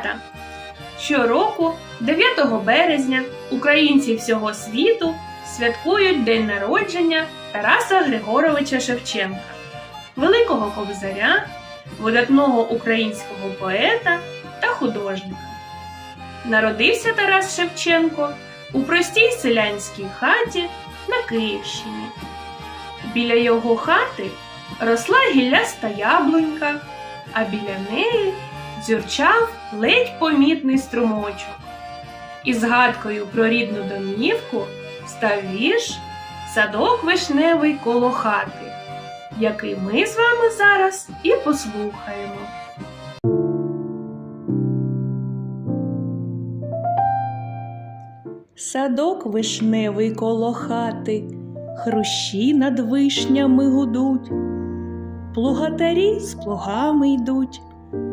Малята! Щороку, 9 березня, українці всього світу святкують День народження Тараса Григоровича Шевченка, великого кобзаря, видатного українського поета та художника. Народився Тарас Шевченко у простій селянській хаті на Київщині. Біля його хати росла гілляста яблунька, а біля неї дзюрчав ледь помітний струмочок. І згадкою про рідну домівку став вірш Садок вишневий коло хати, який ми з вами зараз і послухаємо. Садок вишневий коло хати, хрущі над вишнями гудуть, плугатарі з плугами йдуть,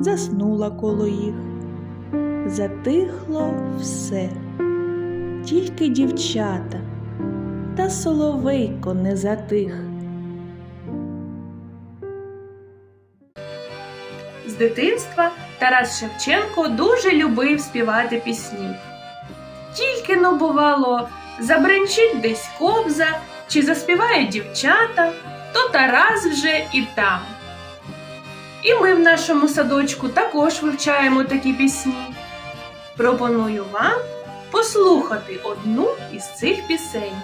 заснула коло їх. Затихло все, тільки дівчата, та соловейко не затих. З дитинства Тарас Шевченко дуже любив співати пісні. Тільки но бувало, забринчить десь кобза чи заспівають дівчата, то Тарас вже і там. І ми в нашому садочку також вивчаємо такі пісні. Пропоную вам послухати одну із цих пісень.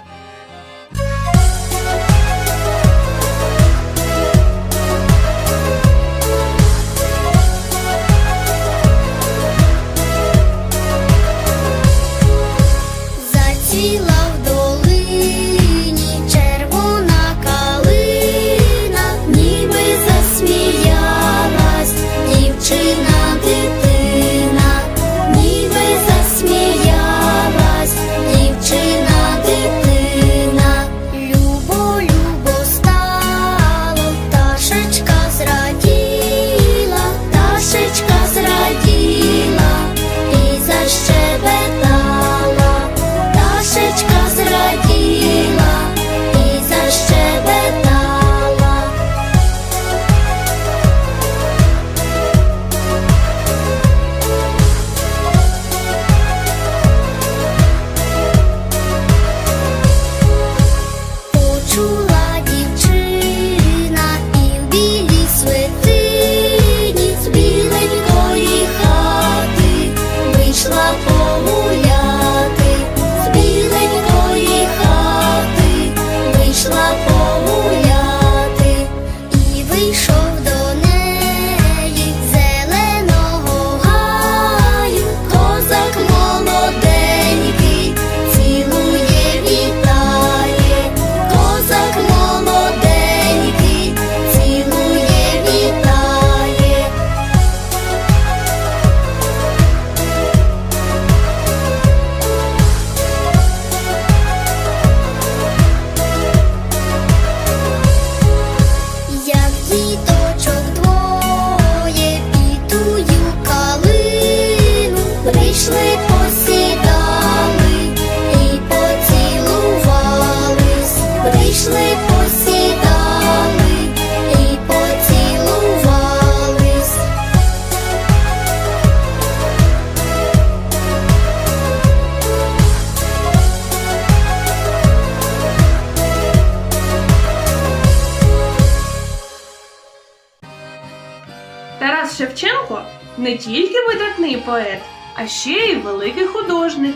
Тарас Шевченко не тільки видатний поет, а ще й великий художник.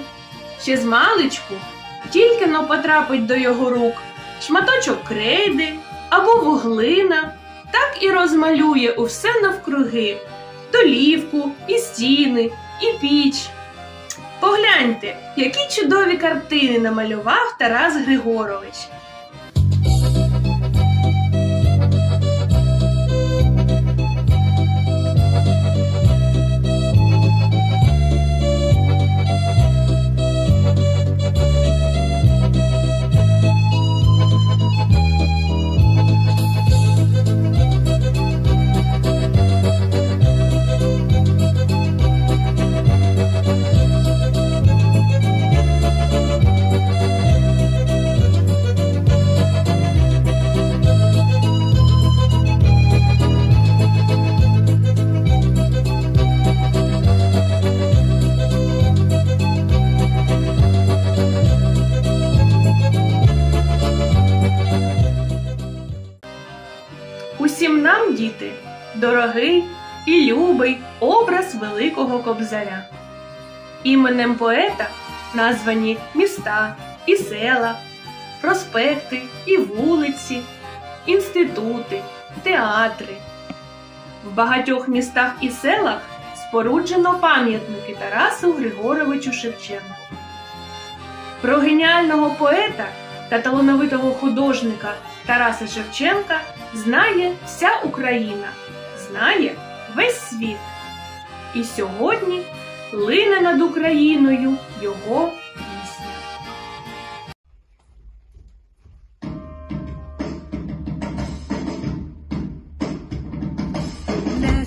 Ще з маличку тільки но потрапить до його рук шматочок крейди або вуглина, так і розмалює усе навкруги долівку, і стіни, і піч. Погляньте, які чудові картини намалював Тарас Григорович. Усім нам, діти, дорогий і любий образ Великого Кобзаря. Іменем поета названі міста і села, проспекти і вулиці, інститути, театри. В багатьох містах і селах споруджено пам'ятники Тарасу Григоровичу Шевченку. Про геніального поета та талановитого художника Тараса Шевченка знає вся Україна, знає весь світ. І сьогодні лине над Україною його пісня. Не